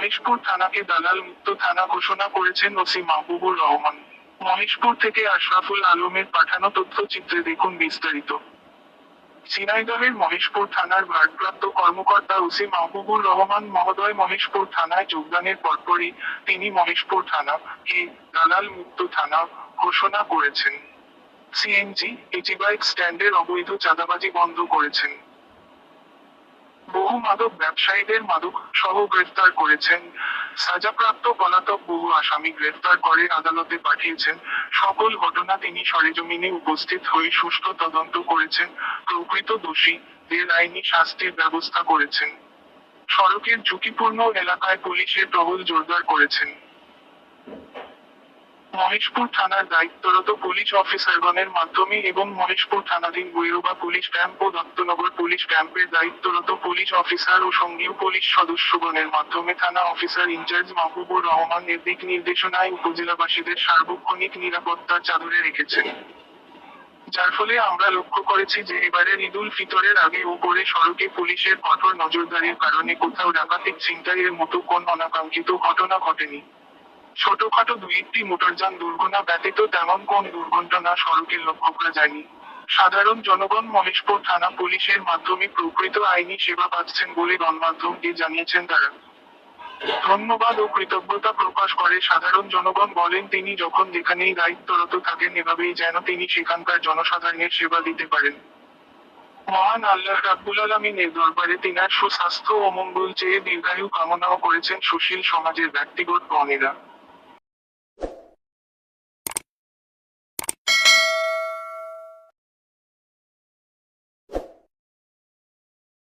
মহেশপুর থানাকে দালাল মুক্ত থানা ঘোষণা করেছেন ওসি মাহবুবুর রহমান। মহেশপুর থেকে আশরাফুল আলমের পাঠানো তথ্যচিত্রে দেখুন বিস্তারিত। ঝিনাইদহের মহেশপুর থানার ভারপ্রাপ্ত কর্মকর্তা ওসি মাহবুবুর রহমান মহোদয় মহেশপুর থানায় যোগদানের পরপরই তিনি মহেশপুর থানা কে দালাল মুক্ত থানা ঘোষণা করেছেন। সিএনজি এজি বাইক স্ট্যান্ডের অবৈধ চাঁদাবাজি বন্ধ করেছেন। বহু মাদক ব্যবসায়ীদের মাদক সহ গ্রেফতার করেছেন। সাজাপ্রাপ্ত পলাতক বহু আসামি গ্রেফতার করে আদালতে পাঠিয়েছেন। সকল ঘটনা তিনি সরেজমিনে উপস্থিত হয়ে সুষ্ঠু তদন্ত করেছেন। প্রকৃত দোষীদের আইনি শাস্তির ব্যবস্থা করেছেন। সড়কের ঝুঁকিপূর্ণ এলাকায় পুলিশের টহল জোরদার করেছেন। মহেশপুর থানার দায়িত্বরত পুলিশ অফিসারগণের মাধ্যমে এবং মহেশপুর থানাধীন গৈরবা পুলিশ ক্যাম্প ও দত্তনগর পুলিশ ক্যাম্পের দায়িত্বরত পুলিশ অফিসার ও সঙ্গীয় পুলিশ সদস্যগণের মাধ্যমে থানা অফিসার ইনচার্জ মাহবুবুর রহমান দিক নির্দেশনায় উপজেলাবাসীদের সার্বক্ষণিক নিরাপত্তার চাদরে রেখেছেন। যার ফলে আমরা লক্ষ্য করেছি যে এবারের ঈদুল ফিতরের আগে ও পরে সড়কে পুলিশের কঠোর নজরদারির কারণে কোথাও ডাকাতিক ছিনতাইয়ের মতো কোন অনাকাঙ্ক্ষিত ঘটনা ঘটেনি। ছোটখাটো দুই একটি মোটরযান দুর্ঘটনা ব্যতীত তেমন কোন দুর্ঘটনা সড়কে লক্ষ্য করা যায়নি। সাধারণ জনগণ মহেশপুর থানা পুলিশের মাধ্যমে প্রকৃত আইনি সেবা পাচ্ছেন বলে গণমাধ্যমকে জানিয়েছেন তারা। ধন্যবাদ ও কৃতজ্ঞতা প্রকাশ করে সাধারণ জনগণ বলেন, তিনি যখন যেখানেই দায়িত্বরত থাকেন, এভাবেই যেন তিনি সেখানকার জনসাধারণের সেবা দিতে পারেন। মহান আল্লাহ রাব্বুল আলমিনের দরবারে তিনার সুস্বাস্থ্য ও মঙ্গল চেয়ে দীর্ঘায়ু কামনাও করেছেন সুশীল সমাজের ব্যক্তিগত গণেরা